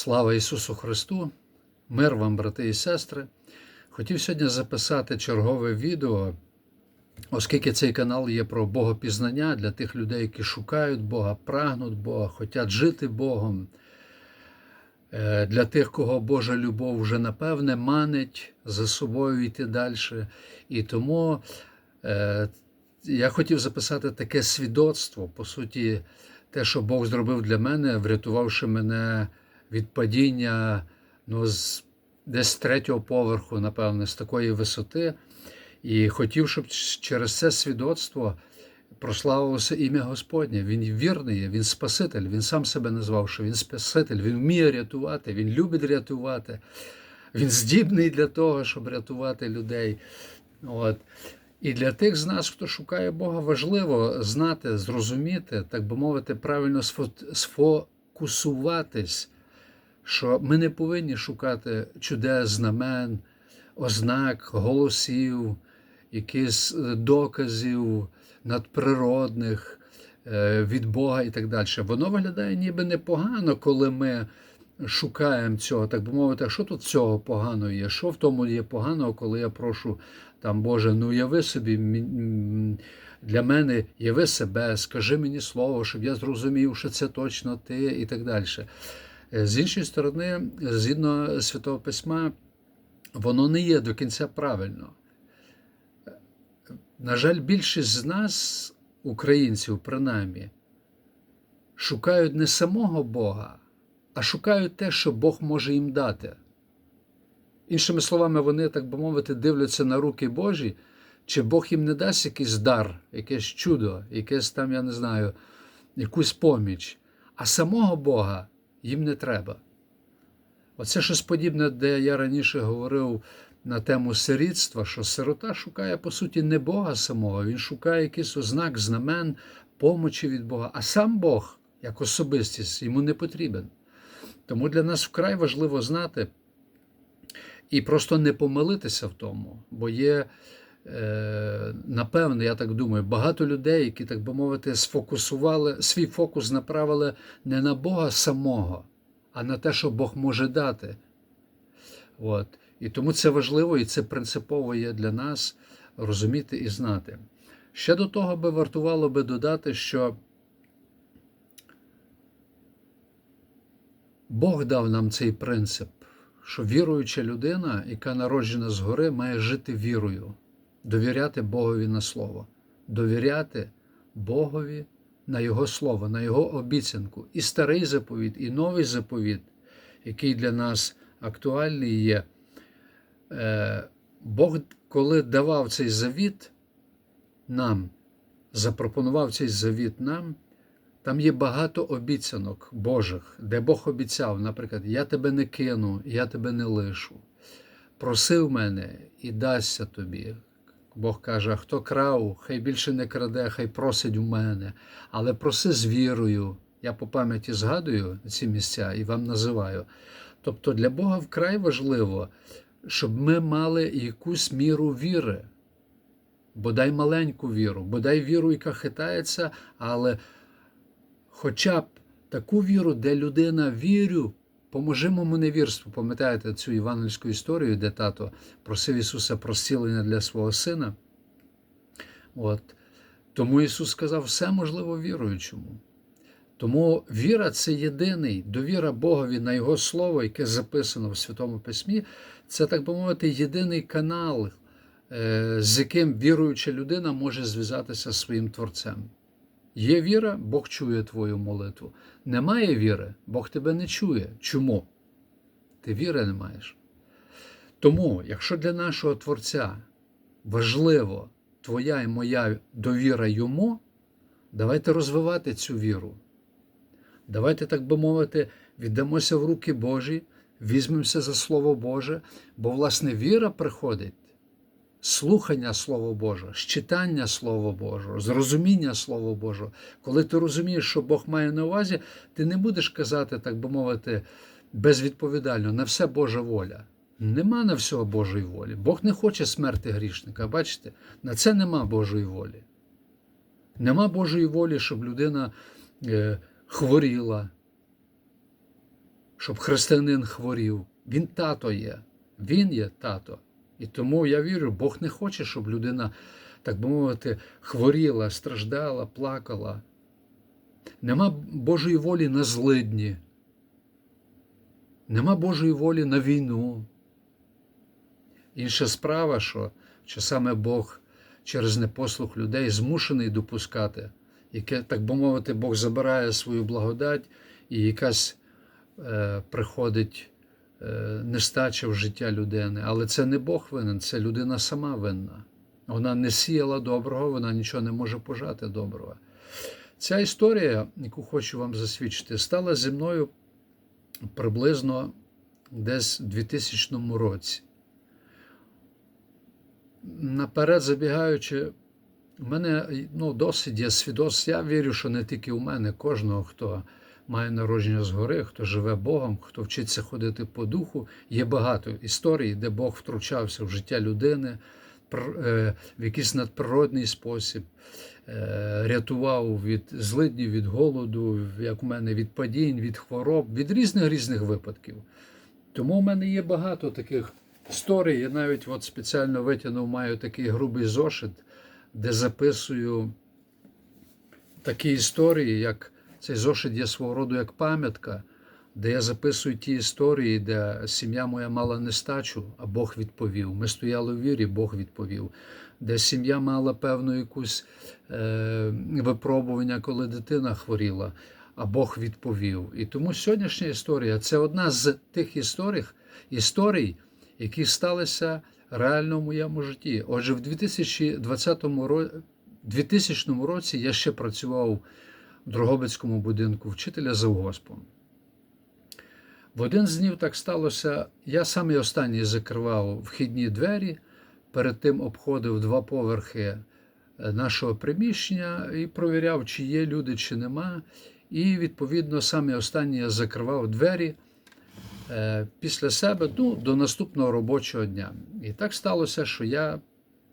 Слава Ісусу Христу! Мир вам, брати і сестри! Хотів сьогодні записати чергове відео, оскільки цей канал є про Богопізнання для тих людей, які шукають Бога, прагнуть Бога, хочуть жити Богом. Е, Для тих, кого Божа любов вже напевне манить за собою йти далі. І тому е, я хотів записати таке свідоцтво, по суті, те, що Бог зробив для мене, врятувавши мене від падіння ну, з, десь третього поверху, напевне, з такої висоти. І хотів, щоб через це свідоцтво прославилося ім'я Господнє. Він вірний, він Спаситель, він сам себе назвав, що він Спаситель, він вміє рятувати, він любить рятувати, він здібний для того, щоб рятувати людей. От. І для тих з нас, хто шукає Бога, важливо знати, зрозуміти, так би мовити, правильно сфокусуватись, що ми не повинні шукати чудес, знамен, ознак, голосів, якихось доказів надприродних е, від Бога і так далі. Воно виглядає ніби непогано, коли ми шукаємо цього, так би мовити, що тут цього поганого є? Що в тому є поганого, коли я прошу там, Боже, ну яви собі для мене, яви себе, скажи мені слово, щоб я зрозумів, що це точно ти, і так далі. З іншої сторони, згідно Святого Письма, воно не є до кінця правильно. На жаль, більшість з нас, українців, принаймні, шукають не самого Бога, а шукають те, що Бог може їм дати. Іншими словами, вони, так би мовити, дивляться на руки Божі, чи Бог їм не дасть якийсь дар, якесь чудо, якесь там, я не знаю, якусь поміч, а самого Бога їм не треба. Оце щось подібне, де я раніше говорив на тему сирітства, що сирота шукає, по суті, не Бога самого, він шукає якийсь ознак, знамен, помочі від Бога, а сам Бог, як особистість, йому не потрібен. Тому для нас вкрай важливо знати і просто не помилитися в тому, бо є, напевно, я так думаю, багато людей, які, так би мовити, сфокусували, свій фокус направили не на Бога самого, а на те, що Бог може дати. От. І тому це важливо і це принципово є для нас розуміти і знати. Ще до того би вартувало би додати, що Бог дав нам цей принцип, що віруюча людина, яка народжена згори, має жити вірою, довіряти Богові на слово, довіряти Богові на Його слово, на Його обіцянку. І старий заповіт, і новий заповіт, який для нас актуальний є. Бог, коли давав цей завіт нам, запропонував цей завіт нам, там є багато обіцянок Божих, де Бог обіцяв, наприклад, я тебе не кину, я тебе не лишу. Просив мене і дасться тобі. Бог каже, хто крав, хай більше не краде, хай просить у мене, але проси з вірою. Я по пам'яті згадую ці місця і вам називаю. Тобто для Бога вкрай важливо, щоб ми мали якусь міру віри, бодай маленьку віру, бодай віру, яка хитається, але хоча б таку віру, де людина вірю, поможи моєму невірству. Пам'ятаєте цю євангельську історію, де тато просив Ісуса про зцілення для свого сина? От. Тому Ісус сказав, все можливо віруючому. Тому віра це єдиний довіра Богові на Його Слово, яке записано в Святому Письмі, це, так би мовити, єдиний канал, з яким віруюча людина може зв'язатися зі своїм Творцем. Є віра, Бог чує твою молитву. Немає віри, Бог тебе не чує. Чому? Ти віри не маєш. Тому, якщо для нашого Творця важливо твоя і моя довіра йому, давайте розвивати цю віру. Давайте, так би мовити, віддамося в руки Божі, візьмемося за Слово Боже, бо, власне, віра приходить, слухання Слова Божого, щитання Слова Божого, зрозуміння Слова Божого. Коли ти розумієш, що Бог має на увазі, ти не будеш казати, так би мовити, безвідповідально, на все Божа воля. Нема на всього Божої волі. Бог не хоче смерти грішника. Бачите, на це нема Божої волі. Нема Божої волі, щоб людина. Е, хворіла, щоб християнин хворів. Він тато є, він є тато. І тому я вірю, Бог не хоче, щоб людина, так би мовити, хворіла, страждала, плакала. Нема Божої волі на злидні, нема Божої волі на війну. Інша справа, що, що саме Бог через непослух людей змушений допускати, яке, так би мовити, Бог забирає свою благодать і якась е, приходить нестача в життя людини. Але це не Бог винен, це людина сама винна. Вона не сіяла доброго, вона нічого не може пожати доброго. Ця історія, яку хочу вам засвідчити, стала зі мною приблизно десь у 2000 році. Наперед забігаючи, у мене ну, досить є свідоцтв. Я вірю, що не тільки у мене, кожного, хто має народження згори, хто живе Богом, хто вчиться ходити по духу. Є багато історій, де Бог втручався в життя людини в якийсь надприродний спосіб, рятував від злиднів, від голоду, як у мене від падінь, від хвороб, від різних різних випадків. Тому в мене є багато таких історій. Я навіть от спеціально витягнув, маю такий грубий зошит, де записую такі історії, як цей зошит є свого роду як пам'ятка, де я записую ті історії, де сім'я моя мала нестачу, а Бог відповів. Ми стояли в вірі, Бог відповів. Де сім'я мала певну якусь е, випробування, коли дитина хворіла, а Бог відповів. І тому сьогоднішня історія це одна з тих історій, історій, які сталися реально в моєму житті. Отже, в 2020 році, 2000 році я ще працював Дрогобицькому будинку вчителя завгоспом. В один з днів так сталося, я саме останній закривав вхідні двері, перед тим обходив два поверхи нашого приміщення і провіряв, чи є люди, чи нема. І, відповідно, саме останній я закривав двері після себе ну, до наступного робочого дня. І так сталося, що я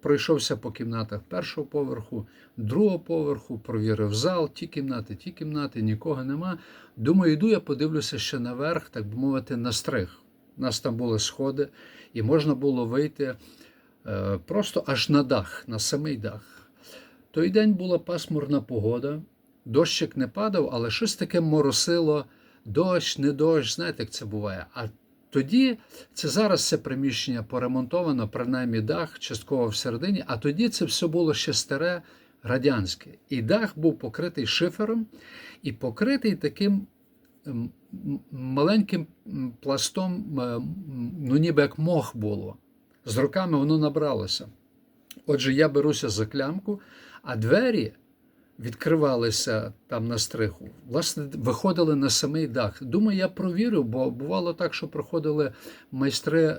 пройшовся по кімнатах першого поверху, другого поверху, провірив зал, ті кімнати, ті кімнати, нікого нема. Думаю, йду, я подивлюся ще наверх, так би мовити, на стриг. У нас там були сходи, і можна було вийти е, просто аж на дах, на самий дах. Той день була пасмурна погода, дощик не падав, але щось таке моросило, дощ, не дощ, знаєте, як це буває. А тоді це зараз це приміщення поремонтовано, принаймні дах, частково всередині, а тоді це все було ще старе радянське. І дах був покритий шифером і покритий таким маленьким пластом, ну ніби як мох було. З роками воно набралося. Отже, я беруся за клямку, а двері відкривалися там на стриху, власне, виходили на самий дах. Думаю, я провірив, бо бувало так, що проходили майстри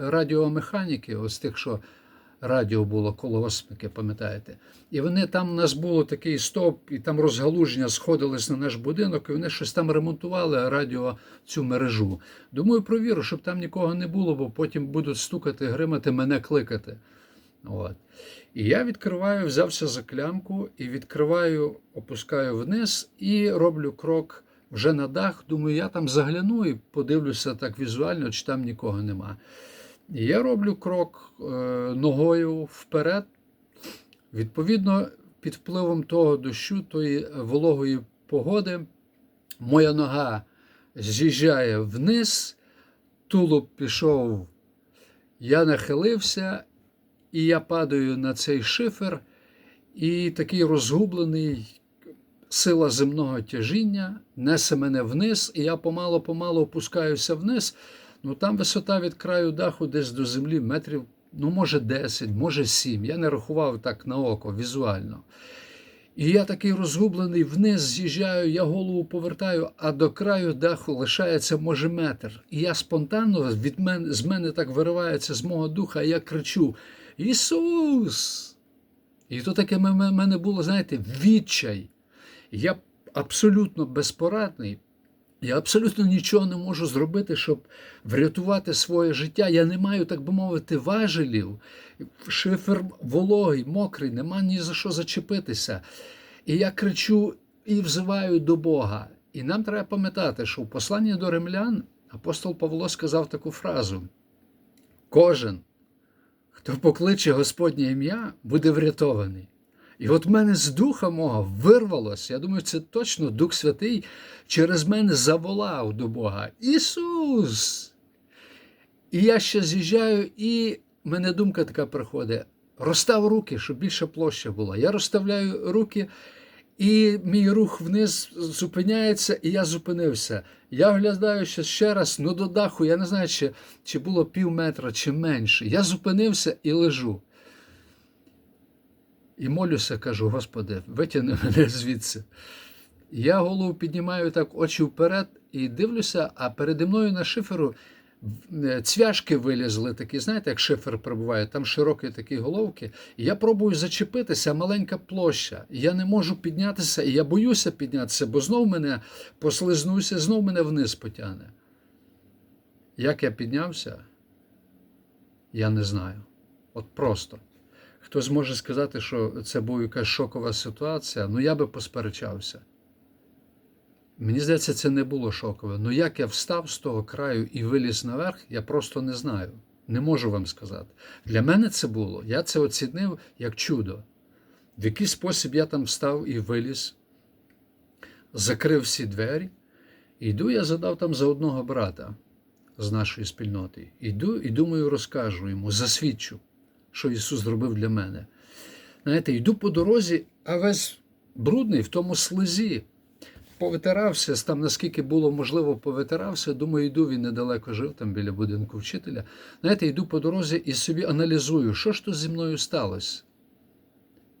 радіомеханіки, ось тих, що радіо було колгоспники, пам'ятаєте. І вони там у нас було такий стовп, і там розгалуження сходились на наш будинок, і вони щось там ремонтували радіо цю мережу. Думаю, провірю, щоб там нікого не було, бо потім будуть стукати, гримати, мене кликати. От. І я відкриваю, взявся за клямку і відкриваю, опускаю вниз і роблю крок вже на дах. Думаю, я там загляну і подивлюся так візуально, чи там нікого нема. І я роблю крок е, ногою вперед. Відповідно, під впливом того дощу, тої вологої погоди, моя нога з'їжджає вниз, тулуб пішов, я нахилився. І я падаю на цей шифер, і такий розгублений сила земного тяжіння несе мене вниз, і я помало-помало опускаюся вниз. Ну там висота від краю даху десь до землі метрів, ну, може, 10, може 7. Я не рахував так на око візуально. І я такий розгублений вниз з'їжджаю, я голову повертаю, а до краю даху лишається, може, метр. І я спонтанно від мене, з мене так виривається з мого духа, і я кричу: Ісус! І то таке в мене було, знаєте, відчай. Я абсолютно безпорадний. Я абсолютно нічого не можу зробити, щоб врятувати своє життя. Я не маю, так би мовити, важелів. Шифер вологий, мокрий, нема ні за що зачепитися. І я кричу і взиваю до Бога. І нам треба пам'ятати, що в посланні до римлян апостол Павло сказав таку фразу: кожен, хто покличе Господнє ім'я, буде врятований. І от мене з духа мого вирвалося, я думаю, це точно Дух Святий через мене заволав до Бога. Ісус! І я ще з'їжджаю, і мене думка така приходить: розстав руки, щоб більша площа була. Я розставляю руки, і мій рух вниз зупиняється, і я зупинився. Я оглядаю ще, раз, ну до даху, я не знаю, чи, чи було пів метра, чи менше. Я зупинився і лежу. І молюся, кажу, Господи, витягни мене звідси. Я голову піднімаю так очі вперед і дивлюся, а переді мною на шиферу цвяшки вилізли такі, знаєте, як шифер прибуває, там широкі такі головки. Я пробую зачепитися, маленька площа. Я не можу піднятися, і я боюся піднятися, бо знов мене послизнуся, знов мене вниз потягне. Як я піднявся, я не знаю. От просто. Хтось може сказати, що це була якась шокова ситуація, ну я би посперечався. Мені здається, це не було шокове. Ну як я встав з того краю і виліз наверх, я просто не знаю. Не можу вам сказати. Для мене це було. Я це оцінив як чудо. В який спосіб я там встав і виліз, закрив всі двері. І йду, я задав там за одного брата з нашої спільноти. Іду і думаю, розкажу йому, засвідчу, що Ісус зробив для мене. Знаєте, йду по дорозі, а весь брудний в тому слизі повитирався, там наскільки було можливо, повитирався. Думаю, йду, він недалеко жив, там біля будинку вчителя. Знаєте, йду по дорозі і собі аналізую, що ж то зі мною сталося.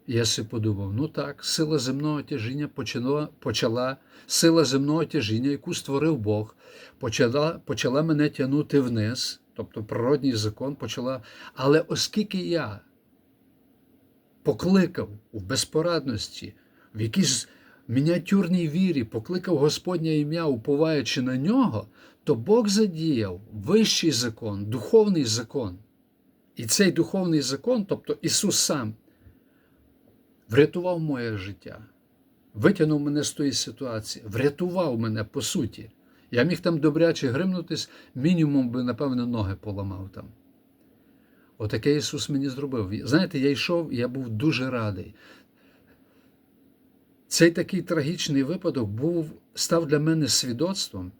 Я собі подумав: ну так, сила земного тяжіння почала, почала сила земного тяжіння, яку створив Бог, почала, почала мене тягнути вниз, тобто природній закон почала. Але оскільки я покликав у безпорадності, в якійсь мініатюрній вірі покликав Господнє ім'я, уповаючи на нього, то Бог задіяв вищий закон, духовний закон. І цей духовний закон, тобто Ісус сам, врятував моє життя, витягнув мене з тої ситуації, врятував мене по суті. Я міг там добряче гримнутись, мінімум би, напевно, ноги поламав там. Отаке Ісус мені зробив. Знаєте, я йшов, і я був дуже радий. Цей такий трагічний випадок був, став для мене свідоцтвом.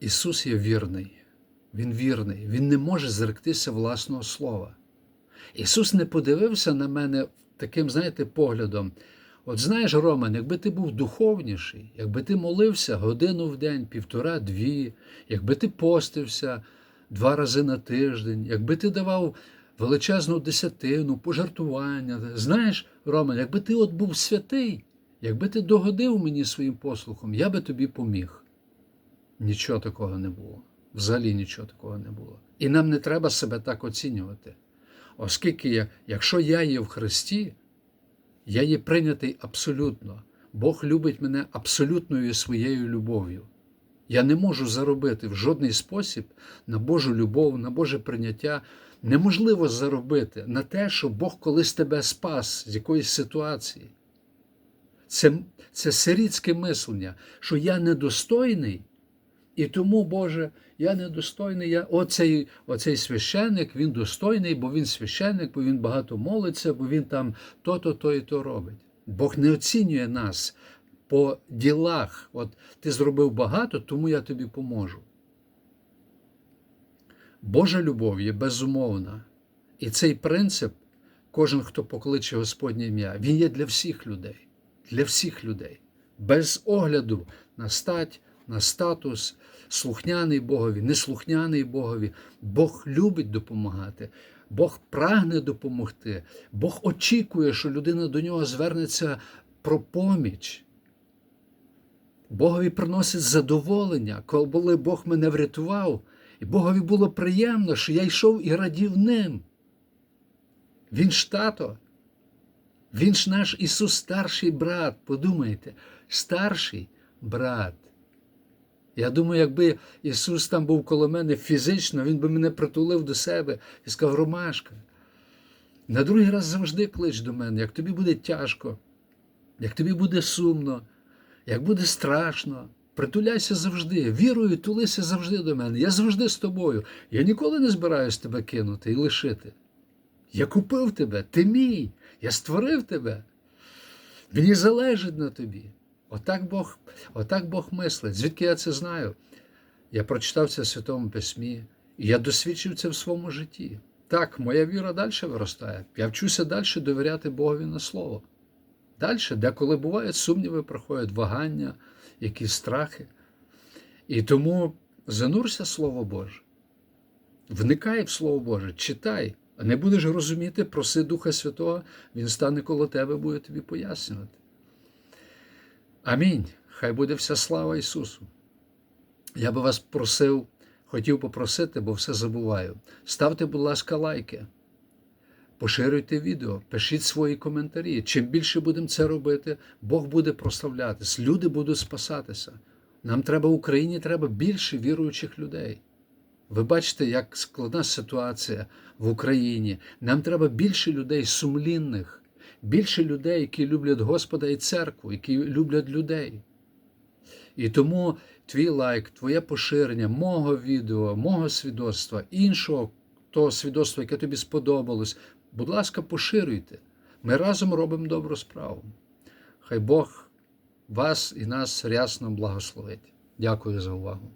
Ісус є вірний, Він вірний, Він не може зректися власного слова. Ісус не подивився на мене таким, знаєте, поглядом. От знаєш, Роман, якби ти був духовніший, якби ти молився годину в день, півтора-дві, якби ти постився два рази на тиждень, якби ти давав величезну десятину, пожартування, знаєш, Роман, якби ти от був святий, якби ти догодив мені своїм послухом, я би тобі поміг. Нічого такого не було. Взагалі нічого такого не було. І нам не треба себе так оцінювати. Оскільки, я, якщо я є в Христі, я є прийнятий абсолютно. Бог любить мене абсолютною своєю любов'ю. Я не можу заробити в жодний спосіб на Божу любов, на Боже прийняття. Неможливо заробити на те, що Бог колись тебе спас з якоїсь ситуації. Це це сирітське мислення, що я недостойний, і тому, Боже, я недостойний. Я... Оцей оцей священник, він достойний, бо він священник, бо він багато молиться, бо він там то-то, то і то робить. Бог не оцінює нас по ділах. От ти зробив багато, тому я тобі поможу. Божа любов є безумовна. І цей принцип, кожен, хто покличе Господнє ім'я, він є для всіх людей для всіх людей, без огляду на стать, на статус, слухняний Богові, неслухняний Богові. Бог любить допомагати, Бог прагне допомогти, Бог очікує, що людина до нього звернеться про поміч. Богові приносить задоволення, коли Бог мене врятував, і Богові було приємно, що я йшов і радів ним. Він ж тато. Він ж наш Ісус старший брат, подумайте, старший брат. Я думаю, якби Ісус там був коло мене фізично, Він би мене притулив до себе і сказав, Ромашка, на другий раз завжди клич до мене, як тобі буде тяжко, як тобі буде сумно, Як буде страшно, притуляйся завжди, вірою тулися завжди до мене. Я завжди з тобою. Я ніколи не збираюсь тебе кинути і лишити. Я купив тебе, ти мій, я створив тебе. Мені залежить на тобі. Отак Бог, отак Бог мислить. Звідки я це знаю? Я прочитав це в Святому Письмі, і я досвідчив це в своєму житті. Так, моя віра далі виростає. Я вчуся далі довіряти Богові на слово. Далі, деколи бувають сумніви, проходять вагання, якісь страхи. І тому занурся Слово Боже. Вникай в Слово Боже, читай, не будеш розуміти, проси Духа Святого, Він стане коло тебе, буде тобі пояснювати. Амінь. Хай буде вся слава Ісусу. Я би вас просив, хотів попросити, бо все забуваю. Ставте, будь ласка, лайки, поширюйте відео, пишіть свої коментарі. Чим більше будемо це робити, Бог буде прославлятись, люди будуть спасатися. Нам треба в Україні треба більше віруючих людей. Ви бачите, як складна ситуація в Україні. Нам треба більше людей сумлінних, більше людей, які люблять Господа і церкву, які люблять людей. І тому твій лайк, твоє поширення мого відео, мого свідоцтва, іншого того свідоцтва, яке тобі сподобалось, будь ласка, поширюйте. Ми разом робимо добру справу. Хай Бог вас і нас рясно благословить. Дякую за увагу.